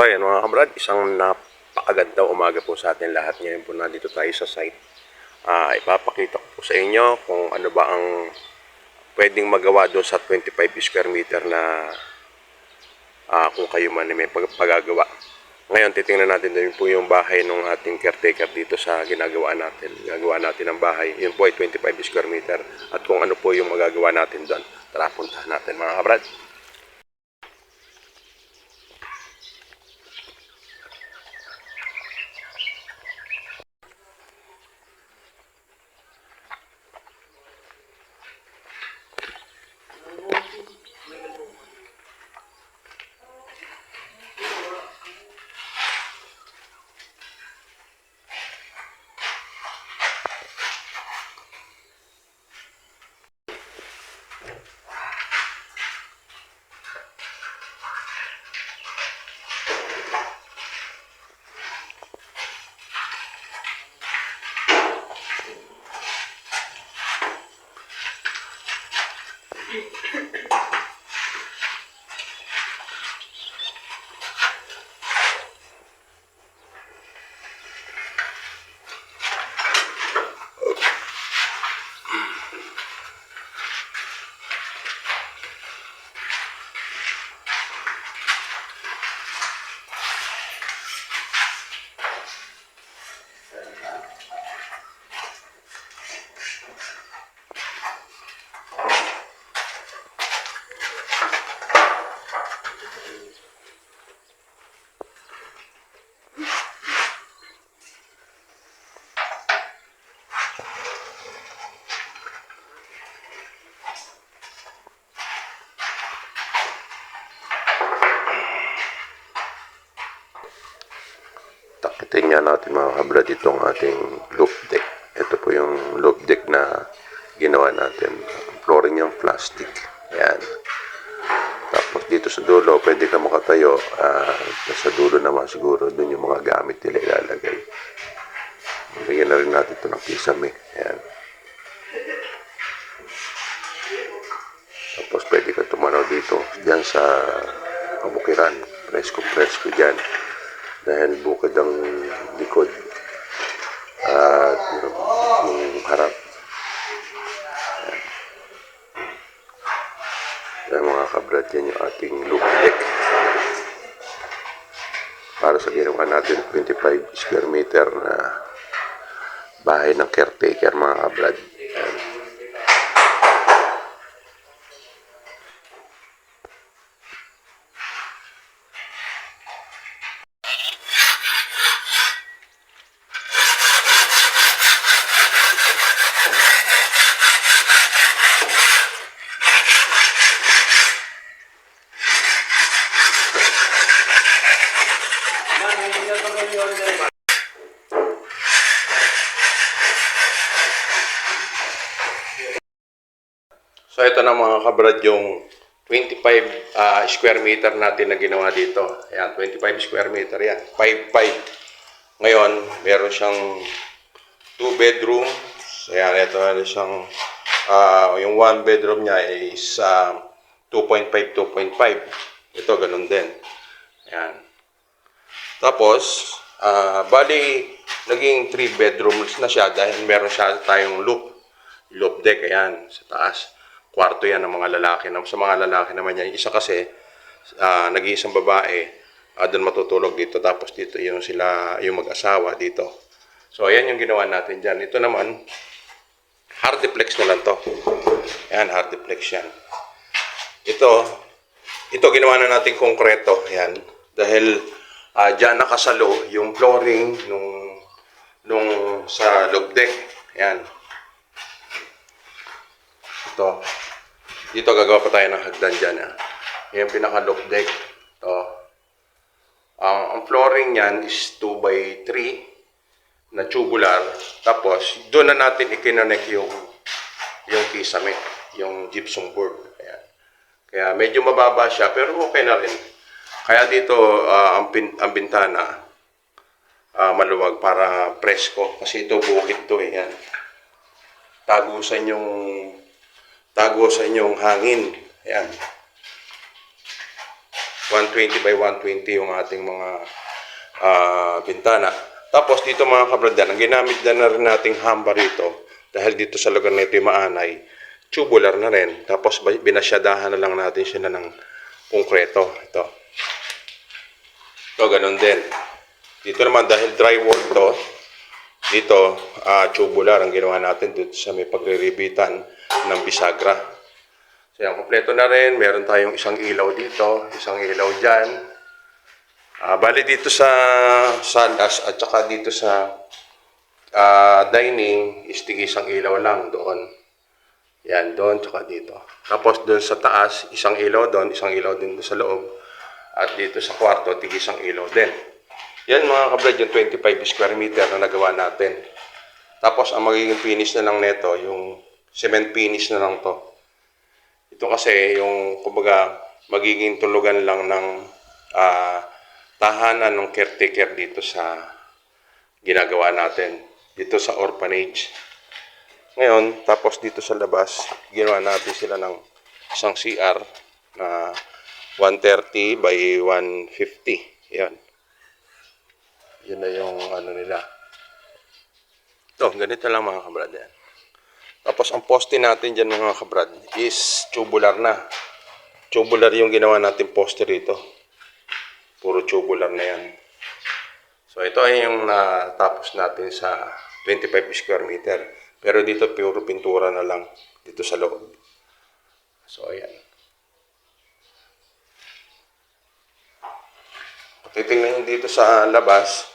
ayan mga kabrad, isang napakagandang umaga po sa atin lahat. Ngayon po nandito tayo sa site. Ah, ipapakita ko po sa inyo kung ano ba ang pwedeng magawa doon sa 25 square meter na ah, kung kayo man ay may pag- pagagawa. Ngayon, titingnan natin din po yung bahay ng ating caretaker dito sa ginagawa natin. Gagawa natin ng bahay. Yun po ay 25 square meter. At kung ano po yung magagawa natin doon. Tara, puntahan natin mga kabrad. Nga natin mga kabrad itong ating loop deck. Ito po yung loop deck na ginawa natin. Flooring yung plastic. Ayan. Tapos dito sa dulo, pwede ka makatayo. Ah, sa dulo naman siguro, dun yung mga gamit nila ilalagay. Bigyan na rin natin ito ng kisame. Ayan. Tapos pwede ka tumanaw dito. Diyan sa kabukiran. Presko-presko dyan. Dahil bukod ang likod. At yung, yung harap. Ayan mga kabrad, yan yung ating loop deck. Para sa ginawa natin 25 square meter na bahay ng caretaker mga kabrad. Ayan. So ito na mga kabrad yung 25 ah, square meter natin na ginawa dito. Ayan, 25 square meter yan. 5-5. Ngayon, meron siyang 2 bedroom. Ayan, ito ano siyang ah, yung 1 bedroom niya is ah, 2.5 2.5. Ito ganun din. Ayan. Tapos, ah, bali naging 3 bedrooms na siya dahil meron siya tayong loop loop deck, ayan, sa taas. Kwarto yan ng mga lalaki. Sa mga lalaki naman yan, isa kasi, ah, nag-iisang babae, ah, doon matutulog dito. Tapos dito yung sila, yung mag-asawa dito. So, ayan yung ginawa natin dyan. Ito naman, hardiplex na lang to. Ayan, hardiplex yan. Ito, ito ginawa na natin konkreto. Ayan. Dahil ah, dyan nakasalo yung flooring nung, nung sa loob deck. Ayan. Ito. Dito gagawa pa tayo ng hagdan dyan. Ha. Yung pinaka-loop deck. Ito. Ang, ang flooring niyan is 2 by 3 na tubular. Tapos, doon na natin ikinonek yung yung kisame, yung gypsum board. Ayan. Kaya medyo mababa siya, pero okay na rin. Kaya dito, ah, ang, pin, ang bintana, ah, maluwag para presko. Kasi ito bukid to eh. Yan. Tagusan yung tago sa inyong hangin. Ayan. 120 by 120 yung ating mga ah, bintana. Tapos dito mga kabradan, ang ginamit na, na rin nating hamba rito, dahil dito sa lugar na ito yung maanay, tubular na rin. Tapos binasyadahan na lang natin sila ng konkreto. Ito. Ito, ganun din. Dito naman, dahil drywall to, dito, ah tubular ang ginawa natin dito sa may pagre-rebitan ng bisagra. So yan, kompleto na rin. Meron tayong isang ilaw dito, isang ilaw dyan. Ah, bali dito sa salas at saka dito sa ah, dining, istig isang ilaw lang doon. Yan, doon, tsaka dito. Tapos doon sa taas, isang ilaw doon, isang ilaw din doon sa loob. At dito sa kwarto, tig isang ilaw din. Yan mga kabrad, yung 25 square meter na nagawa natin. Tapos ang magiging finish na lang nito, yung cement finish na lang to. Ito kasi yung, kumbaga, magiging tulugan lang ng ah, tahanan ng caretaker dito sa ginagawa natin. Dito sa orphanage. Ngayon, tapos dito sa labas, ginawa natin sila ng isang CR na 130 by 150. Yan. Yun na yung ano nila. Ito, ganito lang mga kabrad. Yan. Tapos ang poste natin dyan mga kabrad is tubular na. Tubular yung ginawa natin poste rito. Puro tubular na yan. So ito ay yung natapos natin sa 25 square meter. Pero dito puro pintura na lang dito sa loob. So ayan. Titingnan dito sa labas.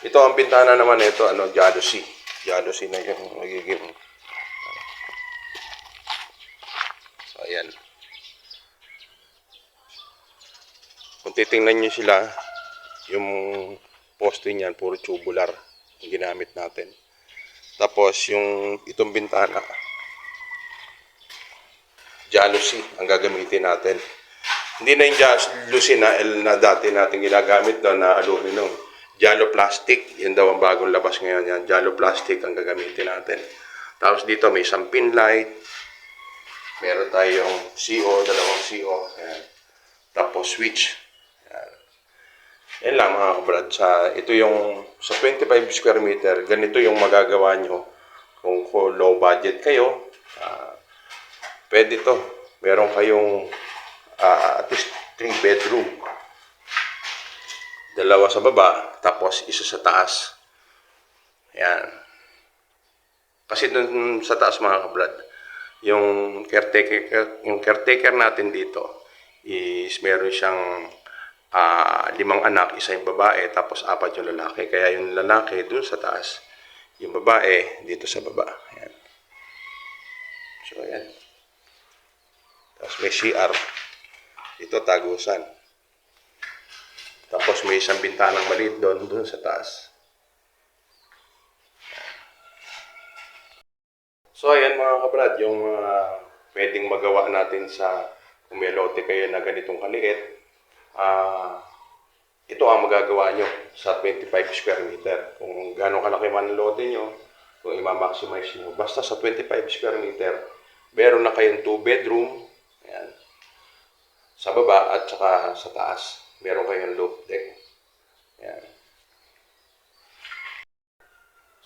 Ito ang bintana naman ito, ano, jealousy. Jealousy na yung magiging So, ayan. Kung titingnan nyo sila, yung poste niyan, puro tubular yung ginamit natin. Tapos, yung itong bintana, jealousy ang gagamitin natin. Hindi na yung jealousy na, L na dati natin ginagamit doon na aluminum. Jalo plastic, yun daw ang bagong labas ngayon yan. Jalo plastic ang gagamitin natin. Tapos dito may isang pin light, Meron tayong CO, dalawang CO. Ayan. Tapos switch. Ayan. Yan lang mga kabrad. Sa, ito yung sa 25 square meter, ganito yung magagawa nyo. Kung, low budget kayo, ah, pwede to. Meron kayong at least 3 bedroom. Dalawa sa baba, tapos isa sa taas. Ayan. Kasi dun sa taas mga kabrad, yung caretaker, yung caretaker natin dito is meron siyang ah, limang anak, isa yung babae, tapos apat yung lalaki. Kaya yung lalaki dun sa taas, yung babae dito sa baba. Ayan. So, ayan. Tapos may CR. Dito, tagusan. Tapos may isang bintanang maliit doon, doon sa taas. So ayan mga kabrad, yung mga pwedeng magawa natin sa kung may kayo na ganitong kaliit, ah ito ang magagawa nyo sa 25 square meter. Kung gano'ng kalaki man ang lote nyo, kung ima-maximize nyo. Basta sa 25 square meter, meron na kayong 2 bedroom, sa baba at saka sa taas. Meron kayong loft deck. Ayan.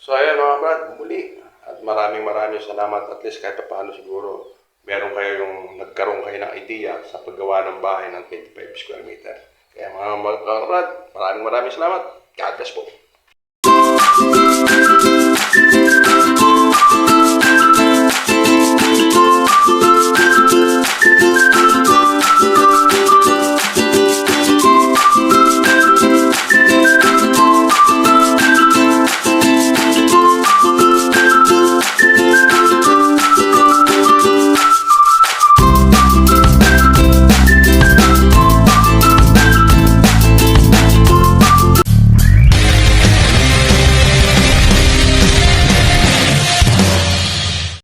So ayan mga brad, muli. At maraming maraming salamat at least kahit pa paano siguro meron kayo yung nagkaroon kayo ng idea sa paggawa ng bahay ng 25 square meter. Kaya mga brad, maraming maraming salamat. God bless po.